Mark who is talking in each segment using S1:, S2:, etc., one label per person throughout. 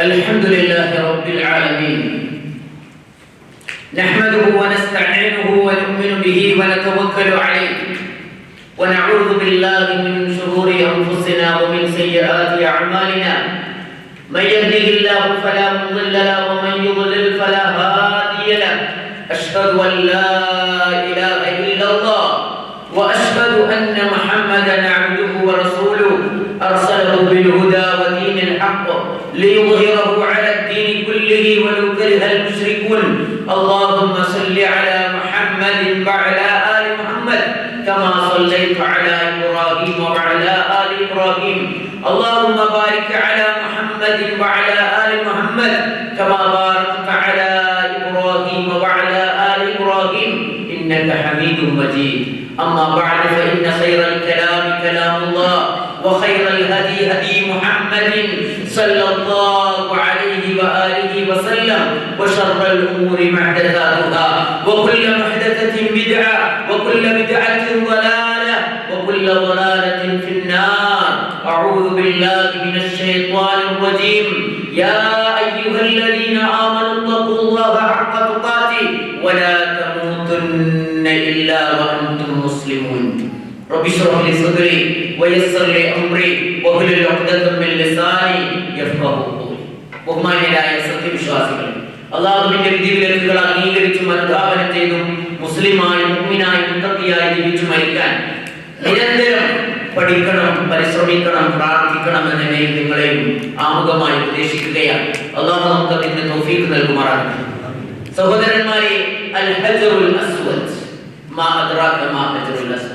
S1: الحمد لله رب العالمين. نحمده ونستعينه ونؤمن به ونتوكل عليه. ونعوذ بالله من شرور أنفسنا ومن سيئات أعمالنا. من يهده الله فلا مضل له ومن يضلل فلا هادي له. أشهد أن لا إله إلا الله. ليظهره على الدين كله ولو كره المشركون. اللهم صل على محمد وعلى آل محمد كما صليت على إبراهيم وعلى آل إبراهيم. اللهم بارك على محمد وعلى آل محمد كما باركت على إبراهيم وعلى آل إبراهيم. إنك حميد مجيد. أما بعد فإن خير الكلام كلام الله. وخير الهدي هدي محمد صلى الله عليه وآله وسلم وشر الأمور محدثاتها. وكل محدثة بدعة وكل بدعة ضلالة وكل ضلالة في النار. أعوذ بالله من الشيطان الرجيم. يا أيها الذين آمنوا اتقوا الله حق تقاته ولا تموتن إلا وأنتم مسلمون. رب اشرح لي صدري ويسر لي امري واحلل عقدة من لساني يفقهوا قولي ബഹുമാന്യരായ സത്യവിശ്വാസികൾ അള്ളാഹുവിന്റെ വിധിവിലക്കുകൾ അംഗീകരിച്ചും അനുധാവനം ചെയ്തും മുസ്ലിമായി മുഗ്മിനായി മുത്തക്കിയായി ജീവിച്ചു മരിക്കാൻ നിരന്തരം പഠിക്കണം പരിശ്രമിക്കണം പ്രാർത്ഥിക്കണം എന്നെ നിങ്ങളെയും ആമുഖമായി ഉപദേശിക്കുകയാണ് അള്ളാഹു നമുക്ക് അതിന് തൗഫീഖ് നൽകുമാറാണ് സഹോദരന്മാരെ അൽ ഹജറുൽ അസ്വദ് മാ അദ്റാക മാ ഹജറുൽ അസ്വദ്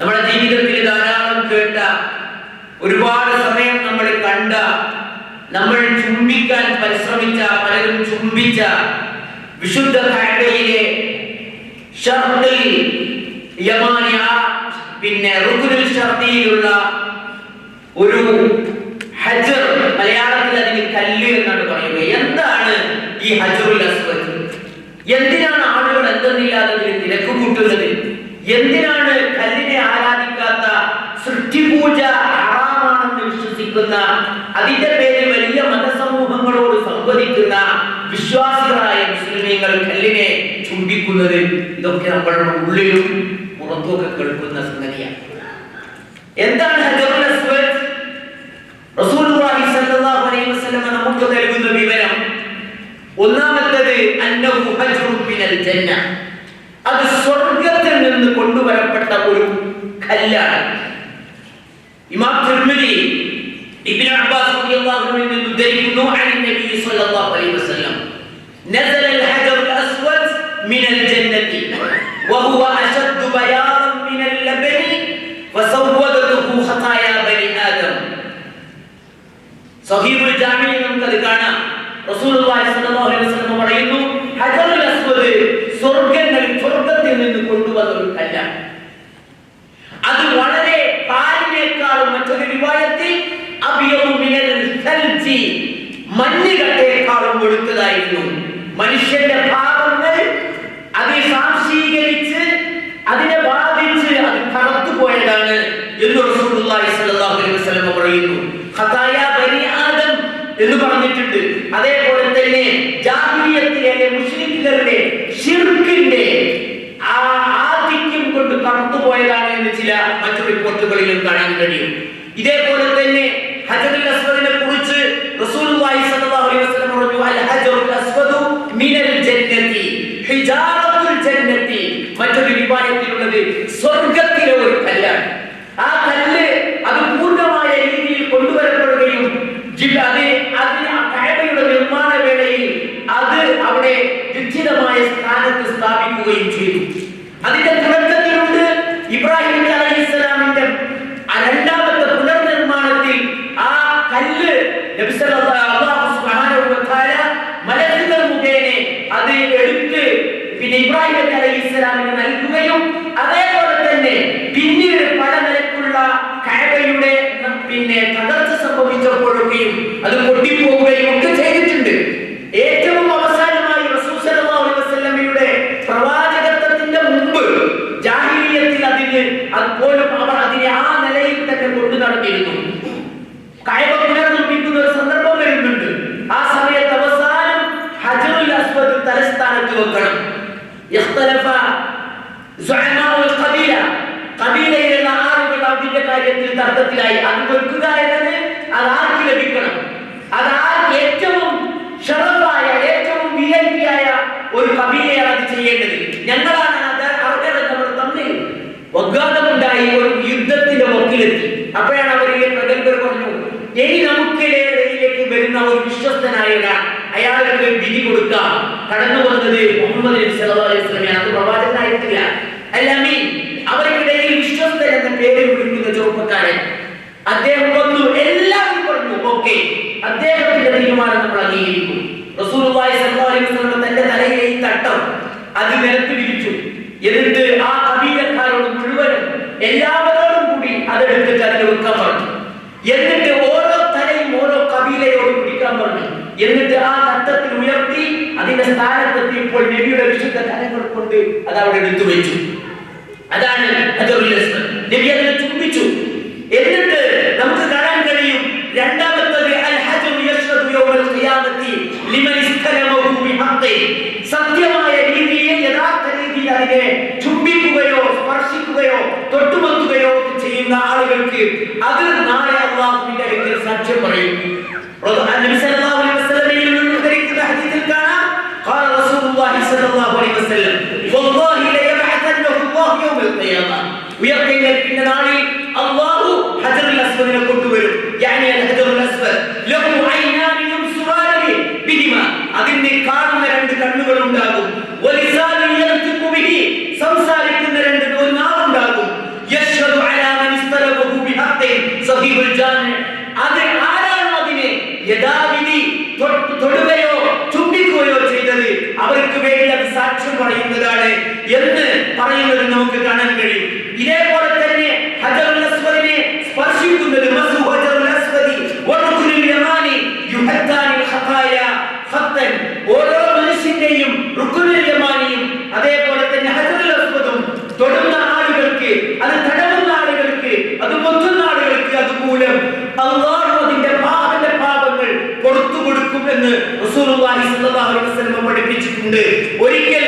S1: നമ്മുടെ ജീവിതത്തിൽ ധാരാളം കേട്ട ഒരുപാട് സമയം നമ്മൾ കണ്ട നമ്മൾ ചുംബിക്കാൻ പരിശ്രമിച്ച പലരും ചുംബിച്ച വിശുദ്ധ കാഴ്ചയിലെ യമാനിയ പിന്നെ റുകുനുൽ ഷർദിയിലുള്ള ഒരു ഹജർ മലയാളത്തിൽ അതിന് കല്ല് എന്നാണ് പറയുക. എന്താണ് ഈ ഹജറുൽ അസ്വദ്? എന്തിനാണ് ആളുകൾ എന്തെന്നില്ലാതെ തിരക്ക് കൂട്ടുന്നത് എന്തിനാണ് വിശ്വസിക്കുന്ന അതിന്റെ പേരിൽ വലിയ മതസമൂഹങ്ങളോട് സംവദിക്കുന്ന വിശ്വാസികളായ മുസ്ലിമീങ്ങൾ കല്ലിനെ ചുംബിക്കുന്നത് ഇതൊക്കെ നമ്മളുടെ ഉള്ളിലും പുറത്തുമൊക്കെ കേൾക്കുന്ന സംഗതിയാണ്. എന്താണ് നമുക്ക് നൽകുന്ന വിവരം. ഒന്നാമത്തത് അത് സ്വർഗത്തിൽ നിന്ന് കൊണ്ടുവരപ്പെട്ട ഒരു കല്ലാണ്. من المدرك نوح عن النبي صلى الله عليه وسلم. نزل മനുഷ്യന്റെ പാപങ്ങൾ അതിനെ സാംശീകരിച്ച് അതിനെ ബാധിച്ച് അത് കടത്തു പോയതാണ് എന്ന് റസൂലുള്ളാഹി സ്വല്ലല്ലാഹു അലൈഹി വസല്ലം പറയുന്നു. ഖതായ ബനി ആദം എന്ന് പറഞ്ഞിട്ടുണ്ട്. അതേപോലെ തന്നെ ജാഹിലിയത്തിലെ മുസ്ലിംകളുടെ ഷിർക്കിന്റെ ആ ആധിക്യം കൊണ്ട് കടത്തുപോയതാണ് എന്ന് ചില മറ്റു റിപ്പോർട്ടുകളിലും കാണാൻ കഴിയും. ഇതേപോലെ തന്നെ ഹജറുൽ അസ്വദിനെ കുറിച്ച് റസൂലുള്ളാഹി സ്വല്ലല്ലാഹു അലൈഹി വസല്ലം പറഞ്ഞു അൽ ഹജറുൽ അസ്വദു മിനൽ ജന്നതി ഹിജാറത്തുൽ ജന്നതി മറ്റൊരു റിവായത്തിലുള്ളത് സ്വർഗത്തിലെ ഒരു കല്ലാണ് ആ കല്ല് അത് പൂർണമായ രീതിയിൽ കൊണ്ടുവരപ്പെടുകയും അത് അതിന് ആ നിർമ്മാണ വേളയിൽ അത് അവിടെ നിശ്ചിതമായ സ്ഥാനത്ത് സ്ഥാപിക്കുകയും ചെയ്തു. അതിന്റെ തുടക്കത്തിലുണ്ട് ഇബ്രാഹിം നബി അലൈഹിസ്സലാമിന്റെ ആ രണ്ടാമത്തെ പുനർനിർമ്മാണത്തിൽ ആ കല്ല് നബി സല്ലല്ലാഹു അലൈഹി വസല്ലം മലക്കുകൾ മുഖേന അത് എടുത്ത് പിന്നെ ഇബ്രാഹിം അലൈഹി ഇസ്ലാമിന് നൽകുകയും അതേപോലെ തന്നെ പിന്നീട് പല നിലക്കുള്ള കയറയുടെ പിന്നെ തകർച്ച സംഭവിച്ചപ്പോഴൊക്കെയും അത് പൊട്ടിപ്പോവുകയും ഒക്കെ ചെയ്തിട്ടുണ്ട്. ഏറ്റവും അവസാനമായി വസൂസലമിയുടെ പ്രവാചകത്വത്തിന്റെ മുമ്പ് ജാഹിലിയത്തിൽ അതിന് അതുപോലും അവർ അതിനെ ആ നിലയിൽ തന്നെ കൊണ്ടു നടന്നിരുന്നു. കഴവ പുനർനിർമ്മിക്കുന്ന ഒരു സന്ദർഭം വരുന്നുണ്ട്. ആ സമയത്ത് അവസാനം ഹജറുൽ അസ്വദ് തലസ്ഥാനത്ത് വെക്കണം. ഇഖ്തലഫ സുഅമാഉ ഖബീല കബീലയിലുള്ള ആളുകൾ അതിന്റെ കാര്യത്തിൽ തർക്കത്തിലായി. അത് വെക്കുക എന്നത് അത് ആർക്ക് ലഭിക്കണം? അത് ആർക്ക് ഏറ്റവും ഷറഫായ ഏറ്റവും വി ഐ പി ആയ ഒരു കബീലയാണ് അത് ചെയ്യേണ്ടത്. ഞങ്ങളാണ് അത് അവരുടെ നമ്മൾ തമ്മിൽ ഒഗ്ഗാതമുണ്ടായി ഒരു യുദ്ധത്തിന്റെ വക്കിലെത്തി അപ്പോഴാണ് അവർ ഈ പ്രഗത്ഭർ പറഞ്ഞു ഇനി നമുക്ക് വരുന്ന ഒരു വിശ്വസ്തനായ ഒരാൾ അയാൾക്ക് ഒരു വിധി കൊടുക്കാം. കടന്നു വന്നത് മുഹമ്മദ് നബി സല്ലല്ലാഹു അത് പ്രവാചകനായിട്ടില്ല. അല്ലാമി കൊണ്ട് അത് അവിടെ എടുത്തു വെച്ചു. അതാണ് നബി അതിനെ ചുംബിച്ചു. എന്നിട്ട് നമുക്ക് കാണാൻ കഴിയും രണ്ടാമത്തത് സത്യമായ രീതിയിൽ യഥാർത്ഥ രീതിയിൽ അതിനെ ചുംബിക്കുകയോ സ്പർശിക്കുകയോ തൊട്ടുമത്തുകയോ ചെയ്യുന്ന ആളുകൾക്ക് അത് നാളെ അള്ളാഹുവിന്റെ അടുക്കൽ സാക്ഷ്യം പറയും. നബി സല്ലല്ലാഹു صلى الله عليه وسلم. والله ليبعثنه الله يوم القيامة. ويقينا إن النار പഠിപ്പിച്ചിട്ടുണ്ട്. ഒരിക്കൽ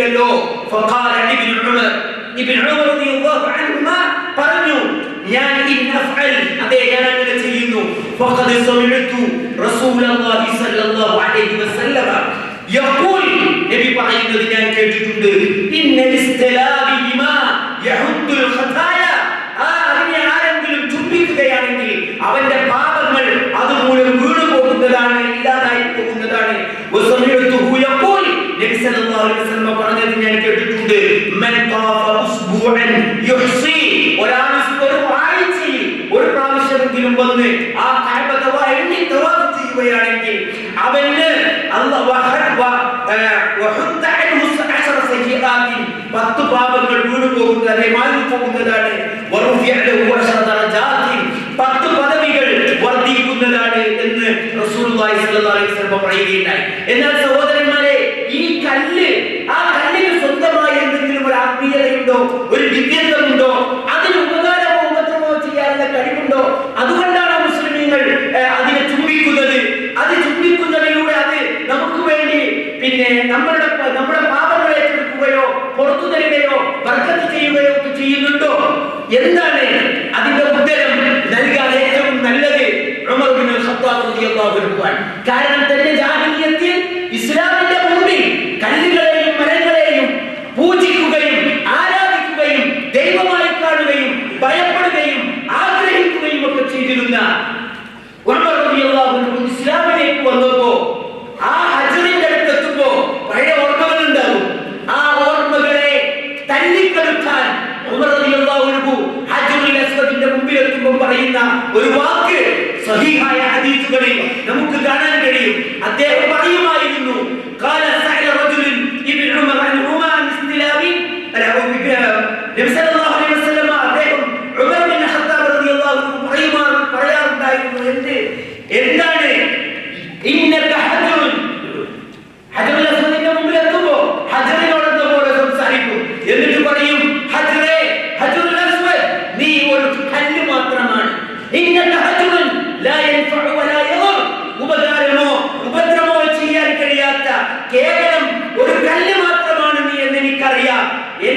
S1: കേട്ടില്ലല്ലോ പറഞ്ഞു ഞാൻ അതെ ഞാൻ അങ്ങനെ ചെയ്യുന്നു നബി പറയുന്നത് ഞാൻ കേട്ടിട്ടുണ്ട്. ആരെങ്കിലും ചുംബിക്കുകയാണെങ്കിൽ അവന്റെ പാപങ്ങൾ അതുമൂലം വീണു പോകുന്നതാണ് ഇല്ലാതായി പോകുന്നതാണ് വസല്ലം പറഞ്ഞത് ഞാൻ കേട്ടിട്ടുണ്ട്. മൻ ഖാഫ ഉസ്ബൂഅൻ യുഹ്സി. ഒരു ആഴ്ചയിൽ ഒരു പ്രാവശ്യമെങ്കിലും വന്ന് ആ കഅബ എണ്ണി തവാഫ് ചെയ്യുകയാണെങ്കിൽ അവന് അല്ലാഹ് വഹബ വഹുദ്ദ അൻഹു അശറ സയ്യിആത്തിൻ പത്ത് പാപങ്ങൾ വീണു പോകുന്നത് മാറി പോകുന്നതാണ് പത്ത് പദവികൾ വർദ്ധിക്കുന്നതാണ് എന്ന് റസൂൽ പറയുകയുണ്ടായി. എന്നാൽ സഹോദരൻ And I would we go? Never said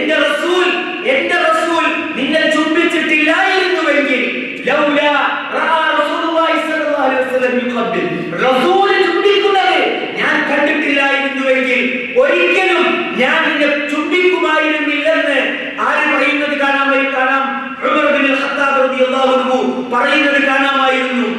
S1: എന്റെ റസൂൽ എന്റെ റസൂൽ നിന്നെ ചുംബിച്ചിട്ടില്ലായിരുന്നുവെങ്കിൽ ലൗലാ റആ റസൂലുള്ളാഹി സ്വല്ലല്ലാഹു അലൈഹി വസല്ലം യുഖബ്ബിൽ റസൂൽ ചുംബിക്കുന്നത് ഞാൻ കണ്ടിട്ടില്ലായിരുന്നുവെങ്കിൽ ഒരിക്കലും ഞാൻ നിന്നെ ചുംബിക്കുമായിരുന്നില്ലെന്ന് ആര് പറയുന്നത് കാണാമായി കാണാം ഉമർ ബിൻ ഖത്താബ് റളിയല്ലാഹു അൻഹു പറയുന്നത് കാണാമായിരുന്നു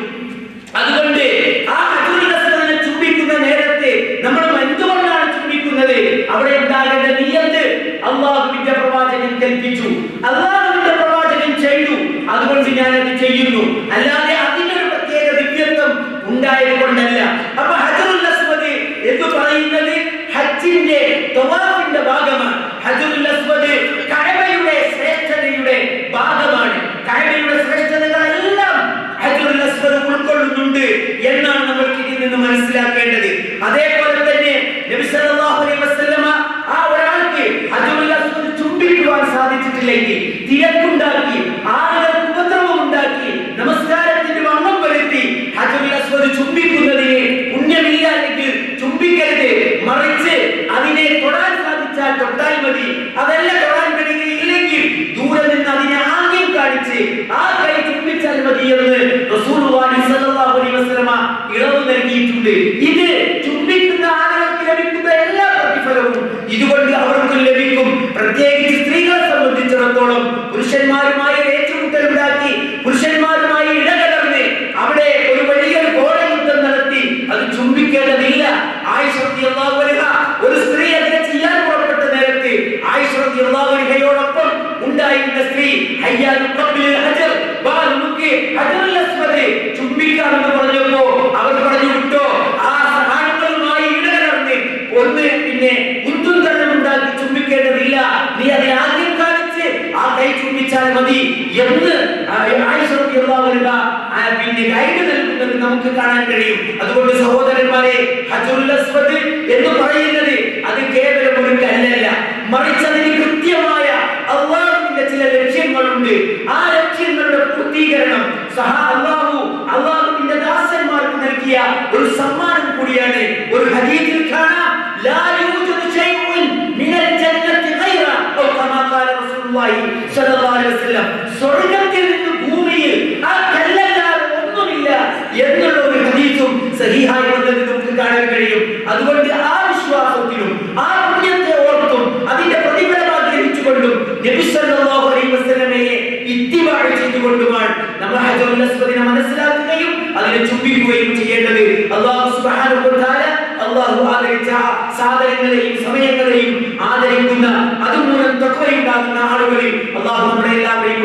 S1: അതുകൊണ്ട് ആ ഹജറുൽ അസ്വദിനെ ചുംബിക്കുന്ന നേരത്തെ നമ്മൾ എന്തുകൊണ്ടാണ് ചുംബിക്കുന്നത് അവിടെ ഉണ്ടാകേണ്ട നിയത്ത് അള്ളാഹുവിന്റെ പ്രവാചകൻ കൽപ്പിച്ചു. അള്ളാഹുവിന്റെ പ്രവാചകൻ ചെയ്തു. അതുകൊണ്ട് ഞാൻ അത് ചെയ്യുന്നു. അല്ലാതെ അതിനൊരു പ്രത്യേക ദിവ്യത്വം ഉണ്ടായത് കൊണ്ടല്ല അപ്പൊ ഹജറുൽ അസ്വദ് എന്ന് പറയുന്നത് ഹജ്ജിന്റെ തവാഫിന്റെ ഭാഗമാണ്. ഹജറുൽ അസ്വദ് കഅബയുടെ ശ്രേഷ്ഠതയുടെ ഭാഗമാണ്. കഅബയുടെ ശ്രേഷ്ഠതകളെല്ലാം ഹജറുൽ അസ്വദ് ഉൾക്കൊള്ളുന്നുണ്ട് എന്നാണ് നമ്മൾക്ക് ഇതിൽ നിന്ന് മനസ്സിലാക്കേണ്ടത് സാധിച്ചിട്ടില്ലെങ്കിൽ തിരക്കുണ്ടാക്കി ആളുകൾക്ക് ഉപദ്രവം ഉണ്ടാക്കി നമസ്കാരത്തിന്റെ വണ്ണം വരുത്തി ഹജറുൽ അസ്വദ് ചുംബിക്കുന്നതിന് പുണ്യമില്ല അല്ലെങ്കിൽ ചുംബിക്കരുത്. മറിച്ച് അതിനെ തൊടാൻ സാധിച്ചാൽ തൊട്ടാൽ മതി. അതല്ല തൊടാൻ കഴിയുകയില്ലെങ്കിൽ ദൂരെ നിന്ന് അതിനെ ആംഗ്യം കാണിച്ച് ആ കൈ ചുംബിച്ചാൽ മതി എന്ന് റസൂലുള്ളാഹി സ്വല്ലല്ലാഹു അലൈഹി വസല്ലമ ഇളവ് നൽകിയിട്ടുണ്ട്. ഇത് ചുംബിക്കുന്ന ആളുകൾക്ക് ലഭിക്കുന്ന എല്ലാ പ്രതിഫലവും ഇതുകൊണ്ട് അവർക്ക് ലഭിക്കും. പ്രത്യേകിച്ച് സ്ത്രീകളെ സംബന്ധിച്ചിടത്തോളം പുരുഷന്മാരുമായി ഏറ്റുമുട്ടലുണ്ടാക്കി പുരുഷന്മാരുമായി ഇടകലർന്ന് അവിടെ ഒരു വലിയ കോടയുദ്ധം നടത്തി. അത് ചുംബിക്കേണ്ടതില്ല. ആയിഷ റളിയല്ലാഹു അൻഹ ഒരു സ്ത്രീ അതിനെ ചെയ്യാൻ പുറപ്പെട്ട നേരത്ത് ആയിഷ റളിയല്ലാഹു അൻഹയോടൊപ്പം ഉണ്ടായിരുന്ന സ്ത്രീ ഹയ്യാ യുഖബ്ബിൽ ഹജർ വാ നമുക്ക് ഹജറുൽ അസ്വദ് ചുംബിക്കാമെന്ന് പറഞ്ഞപ്പോ അവർ പറഞ്ഞു വിട്ടോ ആ ആണുങ്ങളുമായി ഇടകലർന്ന് ഒന്ന് പിന്നെ കുത്തും തള്ളുമുണ്ടാക്കി ചുംബിക്കേണ്ടതില്ല നീ അതിനെ ആദ്യം കാണിച്ച് ആ കൈ ചുംബിച്ചാൽ മതി എന്ന് പിന്നെ ഗൈഡ് നൽകുന്നത് നമുക്ക് കാണാൻ കഴിയും. അതുകൊണ്ട് സഹോദരന്മാരെ അസ്വദ് എന്ന് പറയുന്നത് അത് കേവലം ഒരു കല്ലല്ല. മറിച്ച് അതിന് കൃത്യമായ അള്ളാഹുവിന്റെ ചില ലക്ഷ്യങ്ങളുണ്ട്. ആ ലക്ഷ്യങ്ങളുടെ പൂർത്തീകരണം സഹ അള്ളാഹു അള്ളാഹുവിന്റെ ദാസന്മാർക്ക് നൽകിയ ഒരു സമ്മാനം കൂടിയാണ്. ഒരു ഹദീസിൽ കാണാം ലാ യൂജദു ശൈഉൻ മിനൽ ജന്നത്തി ഗൈറ ഔ റസൂലുള്ളാഹി സ്വല്ലല്ലാഹു അലൈഹി വസല്ലം. സ്വർഗത്തിൽ നിന്ന് ഭൂമിയിൽ ആ കല്ലല്ലാതെ ഒന്നുമില്ല എന്നുള്ള ഒരു ഹദീസും സഹീഹായി വന്നത് നമുക്ക് കാണാൻ കഴിയും. അതുകൊണ്ട് ആ വിശ്വാസത്തിലും ആ പുണ്യത്തെ ഓർത്തും അതിന്റെ പ്രതിഫലം ആഗ്രഹിച്ചുകൊണ്ടും നബി സല്ലല്ലാഹു അലൈഹി വസല്ലമയെ ഇത്തിബാഅ് ചെയ്തുകൊണ്ടുമാണ് നമ്മൾ ഹജറുൽ അസ്വദിനെ മനസ്സിലാക്കുകയും അതിനെ ചുംബിക്കുകയും ചെയ്യേണ്ടത്. അല്ലാഹു സുബ്ഹാനഹു വ അല്ലാഹു ആദരിച്ച സാധനങ്ങളെയും സമയങ്ങളെയും ആദരിക്കുന്ന അതുമൂലം തഖ്വയുണ്ടാകുന്ന ആളുകളിൽ അല്ലാഹു നമ്മളെ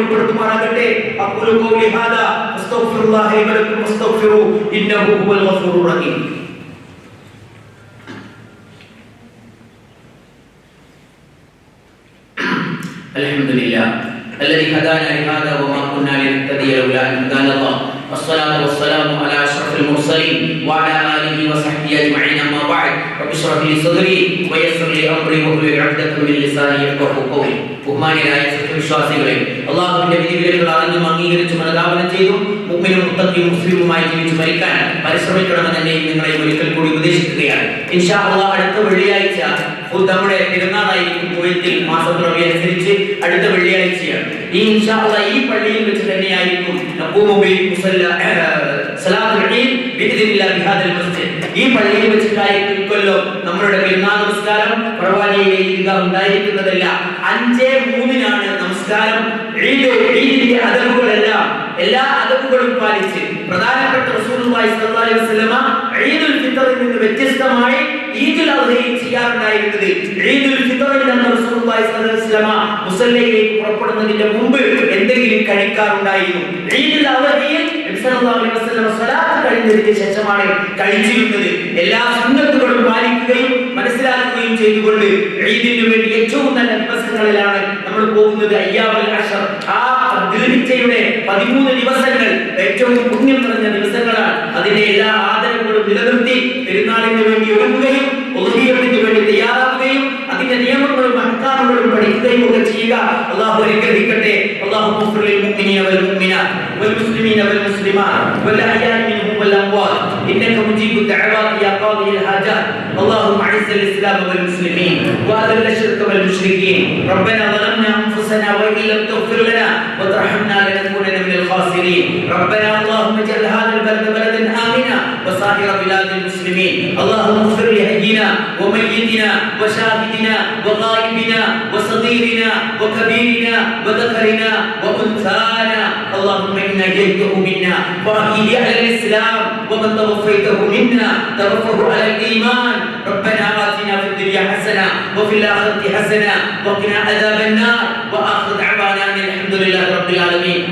S1: ഉൾപ്പെടുത്തുമാറാകട്ടെ അഖൂലു ഖൗലി ഹാദാ അസ്തഗ്ഫിറുല്ലാഹ ലി വലക്കും വസ്തഗ്ഫിറു ഇന്നഹു ഹുവൽ ഗഫൂറുർ റഹീം الحمد لله الذي هدانا لهذا وما كنا لنهتدي لولا ان هدانا الله والصلاه والسلام على اشرف المرسلين وعلى اله وصحبه اجمعين اما بعد رب اشرح لي صدري ويسر لي امري واحلل عقدة من لساني يفقهوا قولي ബഹുമാനിയായ സത്യവിശ്വാസികളെ അള്ളാഹുവിന്റെ വിധിവിലക്കുകൾ അറിഞ്ഞും അംഗീകരിച്ചും ചെയ്തു മുമ്മിനും മുത്തക്കിയും മുസ്ലിമുമായി ജീവിച്ച് മരിക്കാൻ പരിശ്രമിക്കണമെന്ന് എന്നെയും നിങ്ങളെയും ഒരിക്കൽ കൂടി ഉപദേശിക്കുകയാണ്. ഇൻഷാ അള്ളാഹ് അടുത്ത വെള്ളിയാഴ്ച നമ്മുടെ പെരുന്നാളായിരിക്കും കുവൈത്തിൽ മാസപ്പിറവി അനുസരിച്ച് അടുത്ത വെള്ളിയാഴ്ചയാണ്. ഈ ഇൻഷാ അള്ളാഹ് ഈ പള്ളിയിൽ വെച്ച് തന്നെയായിരിക്കും ഈ പള്ളിയിൽ വെച്ചിട്ടായിരിക്കും ഇക്കൊല്ലം നമ്മളുടെ പെരുന്നാൾ നമസ്കാരം പ്രവാചിയെ ഉണ്ടായിരിക്കുന്നതല്ല. അഞ്ചേ മൂന്നിനാണ് നമസ്കാരം. ഈദ് ഈദിന്റെ അതവുകളെല്ലാം എല്ലാ അതവുകളും പാലിച്ച് പ്രധാനപ്പെട്ട റസൂലുള്ളാഹി സ്വല്ലല്ലാഹു അലൈഹി വസല്ലമ ഈദുൽ ഫിത്റിൽ നിന്ന് വ്യത്യസ്തമായി ഈദുൽ അദ്ഹയിൽ ചെയ്യാറുണ്ടായിരുന്നത്. ഈദുൽ ഫിത്റിൽ നിന്ന് റസൂലുള്ളാഹി സ്വല്ലല്ലാഹു അലൈഹി വസല്ലമ മുസല്ലയിലേക്ക് പുറപ്പെടുന്നതിന്റെ മുമ്പ് എന്തെങ്കിലും കഴിക്കാറുണ്ടായിരുന്നു. ഈദുൽ അദ്ഹയിൽ നബി സല്ലല്ലാഹു അലൈഹി വസല്ലമ സ്വലാത്ത് കഴിഞ്ഞതിന് ശേഷമാണ് കഴിച്ചിരുന്നത്. എല്ലാ സുന്നത്തുകളും പാലിക്കുകയും ചെയ്തുകൊണ്ട് ഈദിനു വേണ്ടി ഏറ്റവും നല്ല ദിവസങ്ങളിലാണ് നമ്മൾ പോകുന്നത് അയ്യാവൽ അഷർ. ആ ദുൽഹിജ്ജയുടെ പതിമൂന്ന് ദിവസങ്ങൾ ഏറ്റവും പുണ്യം നിറഞ്ഞ ദിവസങ്ങളാണ്. അതിന്റെ എല്ലാ ആദരവുകളും നിലനിർത്തി പെരുന്നാളിന് വേണ്ടി ഒരുങ്ങുകയും വേണ്ടി തയ്യാറാക്കുകയും അതിന്റെ നിയമങ്ങളും അഹ്കാമുകളും പഠിക്കുകയും പ്രതിജ്ഞയും ഒക്കെ ചെയ്യുക അള്ളാഹു അനുഗ്രഹിക്കട്ടെ അള്ളാഹു اغفر للمؤمنين والمؤمنات والمسلمين والمسلمات والاحياء منهم والاموات انك مجيب الدعوات يا قاضي الحاجات اللهم اعز الاسلام والمسلمين واذل الشرك والمشركين ربنا ظلمنا انفسنا وان لم تغفر لنا وترحمنا لنكونن من الخاسرين ربنا اللهم اجعل هذا البلد بلدا امنا وسائر بلاد المسلمين. اللهم اغفر لحينا وميتنا وشاهدنا وغائبنا وصغيرنا وكبيرنا وذكرنا وأنثانا. اللهم إنا جئته منا واحيي على الإسلام ومن توفيته منا. توفه على الإيمان. ربنا آتنا في الدنيا حسنة وفي الآخرة حسنة وقنا عذاب النار. وآخر دعوانا أن الحمد لله رب العالمين.